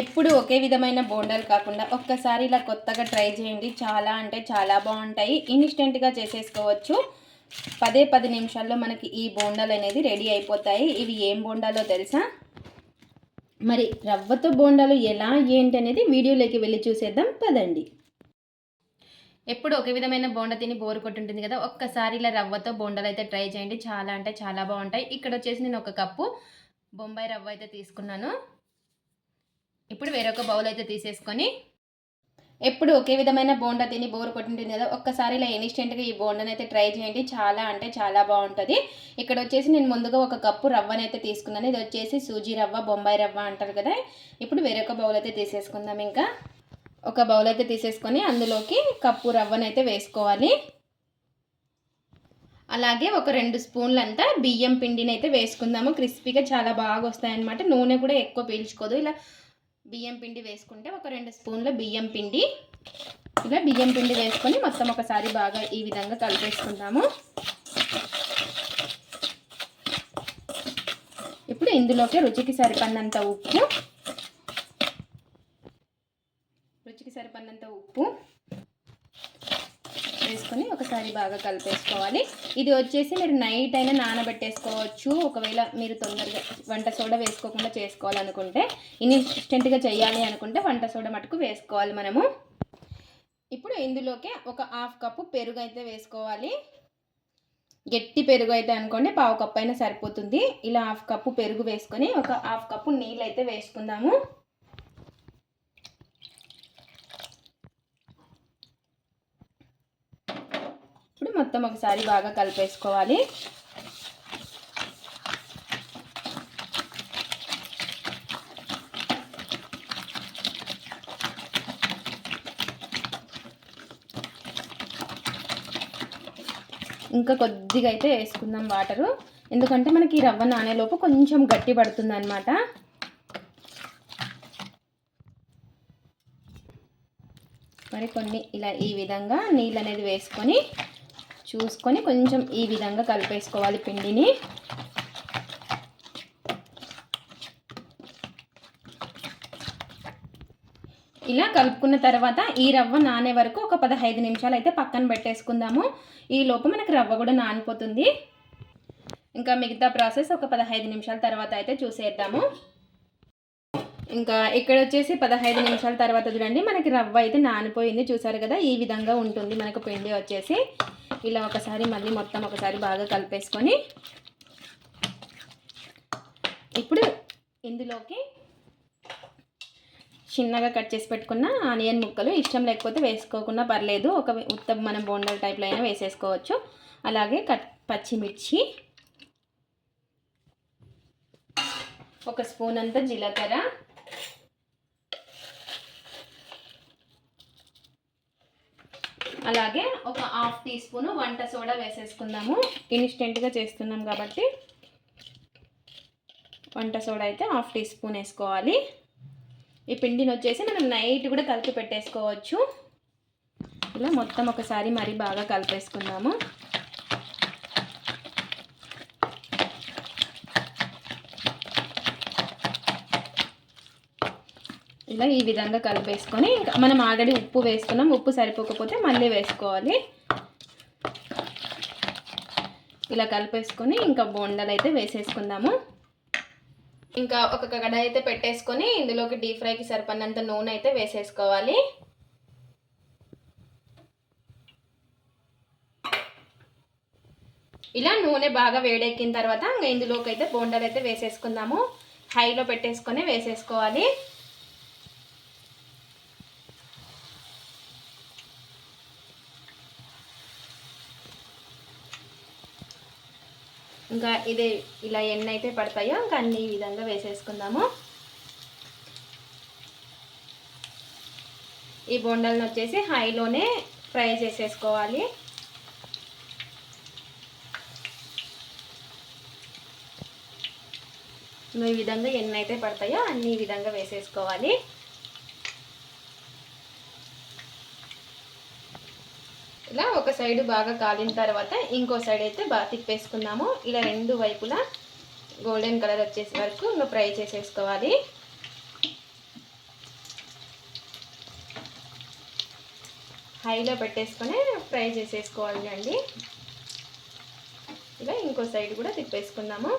ఎప్పుడు ఒకే విధమైన బోండాలు కాకుండా ఒక్కసారి ఇలా కొత్తగా ట్రై చేయండి. చాలా అంటే చాలా బాగుంటాయి. ఇన్స్టెంట్గా చేసేసుకోవచ్చు. పదే పది నిమిషాల్లో మనకి ఈ బోండాలు అనేది రెడీ అయిపోతాయి. ఇవి ఏం బోండాలో తెలుసా? మరి రవ్వతో బోండాలు ఎలా ఏంటి అనేది వీడియోలోకి వెళ్ళి చూసేద్దాం. పదండి. ఎప్పుడు ఒకే విధమైన బోండ తిని బోరు కొట్టుంటుంది కదా ఒక్కసారి ఇలా రవ్వతో బోండాలు అయితే ట్రై చేయండి. చాలా అంటే చాలా బాగుంటాయి. ఇక్కడ వచ్చేసి నేను ఒక కప్పు బొంబాయి రవ్వ అయితే తీసుకున్నాను. ఇప్పుడు వేరొక బౌల్ అయితే తీసేసుకొని ఎప్పుడు ఒకే విధమైన బోండా తిని బోర్ కొట్టింటుంది కదా ఒక్కసారి ఇలా ఇన్స్టెంట్గా ఈ బోండాని అయితే ట్రై చేయండి. చాలా అంటే చాలా బాగుంటుంది. ఇక్కడ వచ్చేసి నేను ముందుగా ఒక కప్పు రవ్వనైతే తీసుకున్నాను. ఇది వచ్చేసి సూజీ రవ్వ బొంబాయి రవ్వ అంటారు కదా. ఇప్పుడు వేరొక బౌల్ అయితే తీసేసుకుందాం ఇంకా. ఒక బౌల్ అయితే తీసేసుకొని అందులోకి కప్పు రవ్వనైతే వేసుకోవాలి. అలాగే ఒక రెండు స్పూన్లంతా బియ్యం పిండిని అయితే వేసుకుందాము. క్రిస్పీగా చాలా బాగా వస్తాయన్నమాట. నూనె కూడా ఎక్కువ పీల్చుకోదు. ఇలా బియ్యం పిండి వేసుకుంటే ఒక రెండు స్పూన్ల బియ్యం పిండి. ఇలా బియ్యం పిండి వేసుకొని మొత్తం ఒకసారి బాగా ఈ విధంగా కలిపేసుకుందాము. ఇప్పుడు ఇందులోకి రుచికి సరిపడినంత ఉప్పు రుచికి సరిపడినంత ఉప్పు వేసుకొని ఒకసారి బాగా కలిపేసుకోవాలి. ఇది వచ్చేసి మీరు నైట్ అయినా నానబెట్టేసుకోవచ్చు. ఒకవేళ మీరు తొందరగా వంట సోడా వేసుకోకుండా చేసుకోవాలనుకుంటే ఇన్స్టెంట్గా చేయాలి అనుకుంటే వంట సోడా మటుకు వేసుకోవాలి మనము. ఇప్పుడు ఇందులోకి ఒక హాఫ్ కప్పు పెరుగు అయితే వేసుకోవాలి. గట్టి పెరుగు అయితే అనుకోండి పావు కప్పు అయినా సరిపోతుంది. ఇలా హాఫ్ కప్పు పెరుగు వేసుకొని ఒక హాఫ్ కప్పు నీళ్ళు అయితే వేసుకుందాము. ఇప్పుడు మొత్తం ఒకసారి బాగా కలిపేసుకోవాలి. ఇంకా కొద్దిగా అయితే వేసుకుందాం వాటరు. ఎందుకంటే మనకి ఈ రవ్వ నానేలోపు కొంచెం గట్టి పడుతుంది అనమాట మరి కొన్ని ఇలా ఈ విధంగా నీళ్ళు అనేది వేసుకొని చూసుకొని కొంచెం ఈ విధంగా కలిపేసుకోవాలి పిండిని. ఇలా కలుపుకున్న తర్వాత ఈ రవ్వ నానే వరకు ఒక పదహైదు నిమిషాలు అయితే పక్కన పెట్టేసుకుందాము. ఈ లోపు మనకు రవ్వ కూడా నానిపోతుంది. ఇంకా మిగతా ప్రాసెస్ ఒక పదహైదు నిమిషాల తర్వాత అయితే చూసేద్దాము. ఇంకా ఇక్కడ వచ్చేసి పదహైదు నిమిషాల తర్వాత చూడండి మనకి రవ్వ అయితే నానిపోయింది. చూసారు కదా ఈ విధంగా ఉంటుంది మనకు పిండి వచ్చేసి. ఇలా ఒకసారి మళ్ళీ మొత్తం ఒకసారి బాగా కలిపేసుకొని ఇప్పుడు ఇందులోకి చిన్నగా కట్ చేసి పెట్టుకున్న ఆనియన్ ముక్కలు ఇష్టం లేకపోతే వేసుకోకుండా పర్లేదు. ఒక ఉత్త మనం బోండల్ టైప్లో అయినా వేసేసుకోవచ్చు. అలాగే కట్ పచ్చిమిర్చి ఒక స్పూన్ అంతా జీలకర్ర అలాగే ఒక హాఫ్ టీ స్పూన్ వంట సోడా వేసేసుకుందాము. ఇన్స్టెంట్గా చేస్తున్నాం కాబట్టి వంట సోడా అయితే హాఫ్ టీ స్పూన్ వేసుకోవాలి. ఈ పిండిని వచ్చేసి మనం నైట్ కూడా కలిపి పెట్టేసుకోవచ్చు. ఇలా మొత్తం ఒకసారి మరీ బాగా కలిపేసుకుందాము. ఇలా ఈ విధంగా కలిపేసుకొని ఇంకా మనం ఆల్రెడీ ఉప్పు వేసుకున్నాం. ఉప్పు సరిపోకపోతే మళ్ళీ వేసుకోవాలి. ఇలా కలిపేసుకొని ఇంకా బోండాలు అయితే వేసేసుకుందాము. ఇంకా ఒక కడాయి అయితే పెట్టేసుకొని ఇందులోకి డీప్ ఫ్రైకి సరిపడినంత నూనె అయితే వేసేసుకోవాలి. ఇలా నూనె బాగా వేడెక్కిన తర్వాత ఇంకా ఇందులోకి అయితే బోండాలు అయితే వేసేసుకుందాము. హైలో పెట్టేసుకొని వేసేసుకోవాలి. ఇంకా ఇదే ఇలా ఎన్ని అయితే పడతాయో ఇంకా అన్ని ఈ విధంగా వేసేసుకుందాము. ఈ బొండలను వచ్చేసి హైలోనే ఫ్రై చేసేసుకోవాలి. ఈ విధంగా ఎన్ని అయితే పడతాయో అన్ని ఈ విధంగా వేసేసుకోవాలి. ఇలా ఒక సైడ్ బాగా కాలిన తర్వాత ఇంకో సైడ్ అయితే బాగా తిప్పేసుకున్నాము. ఇలా రెండు వైపులా గోల్డెన్ కలర్ వచ్చే వరకు ఇంకా ఫ్రై చేసేసుకోవాలి. హైలో పెట్టేసుకొని ఫ్రై చేసేసుకోవాలి అండి ఇలా ఇంకో సైడ్ కూడా తిప్పేసుకుందాము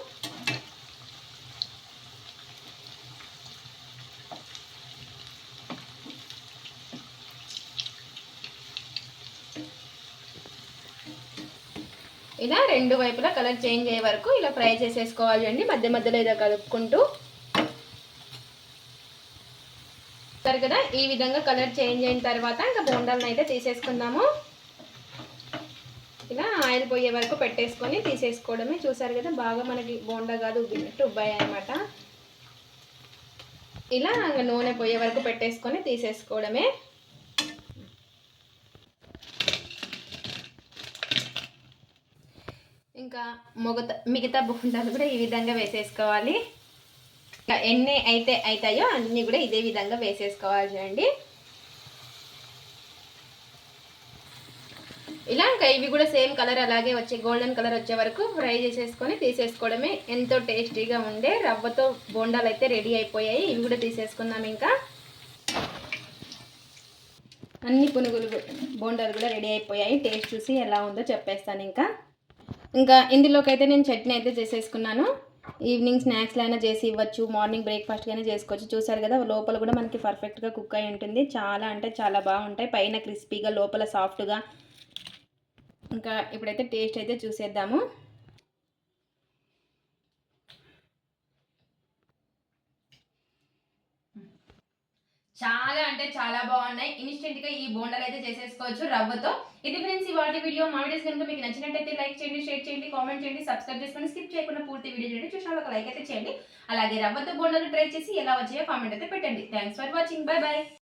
ఇలా రెండు వైపులా కలర్ చేంజ్ అయ్యే వరకు ఇలా ఫ్రై చేసేసుకోవాలి అండి. మధ్య మధ్యలో ఇలా కలుపుకుంటూ. సరే కదా ఈ విధంగా కలర్ చేంజ్ అయిన తర్వాత ఇంకా బోండాలను అయితే తీసేసుకుందాము. ఇలా ఆయిల్ పోయే వరకు పెట్టేసుకొని తీసేసుకోవడమే. చూసారు కదా బాగా మనకి బోండా కాదు ఉబ్బినట్టు ఉబ్బాయి అనమాట ఇలా ఇంకా నూనె పోయే వరకు పెట్టేసుకొని తీసేసుకోవడమే ఇంకా మొగత మిగతా బోండాలు కూడా ఈ విధంగా వేసేసుకోవాలి. ఎన్ని అయితే అవుతాయో అన్నీ కూడా ఇదే విధంగా వేసేసుకోవాలి చూడండి. ఇలా ఇంకా ఇవి కూడా సేమ్ కలర్ అలాగే వచ్చే గోల్డెన్ కలర్ వచ్చే వరకు ఫ్రై చేసేసుకొని తీసేసుకోవడమే. ఎంతో టేస్టీగా ఉండే రవ్వతో బోండాలు అయితే రెడీ అయిపోయాయి. ఇవి కూడా తీసేసుకుందాం ఇంకా. అన్ని పునుగులు బోండాలు కూడా రెడీ అయిపోయాయి. టేస్ట్ చూసి ఎలా ఉందో చెప్పేస్తాను ఇంకా. ఇంకా ఇందులోకి అయితే నేను చట్నీ అయితే చేసేసుకున్నాను. ఈవినింగ్ స్నాక్స్లో అయినా చేసి ఇవ్వచ్చు మార్నింగ్ బ్రేక్ఫాస్ట్ అయినా చేసుకోవచ్చు. చూసారు కదా లోపల కూడా మనకి పర్ఫెక్ట్గా కుక్ అయి ఉంటుంది. చాలా అంటే చాలా బాగుంటాయి. పైన క్రిస్పీగా లోపల సాఫ్ట్గా ఇంకా ఇప్పుడైతే టేస్ట్ అయితే చూసేద్దాము. చాలా అంటే చాలా బాగున్నాయి. ఇన్స్టెంట్గా ఈ బోండాలు అయితే చేసేసుకోవచ్చు రవ్వతో. ఇది ఫ్రెండ్స్ ఈ వాటి వీడియో మా వీడియోస్ కనుక మీకు నచ్చినట్టయితే లైక్ చేయండి షేర్ చేయండి కామెంట్ చేయండి సబ్స్క్రైబ్ చేసుకొని స్కిప్ చేయకుండా పూర్తి వీడియో చూడండి. చూసిన ఒక లైక్ అయితే చేయండి. అలాగే రవ్వతో బోండాలు ట్రై చేసి ఎలా వచ్చాయో కామెంట్ అయితే పెట్టండి. Thanks for watching bye bye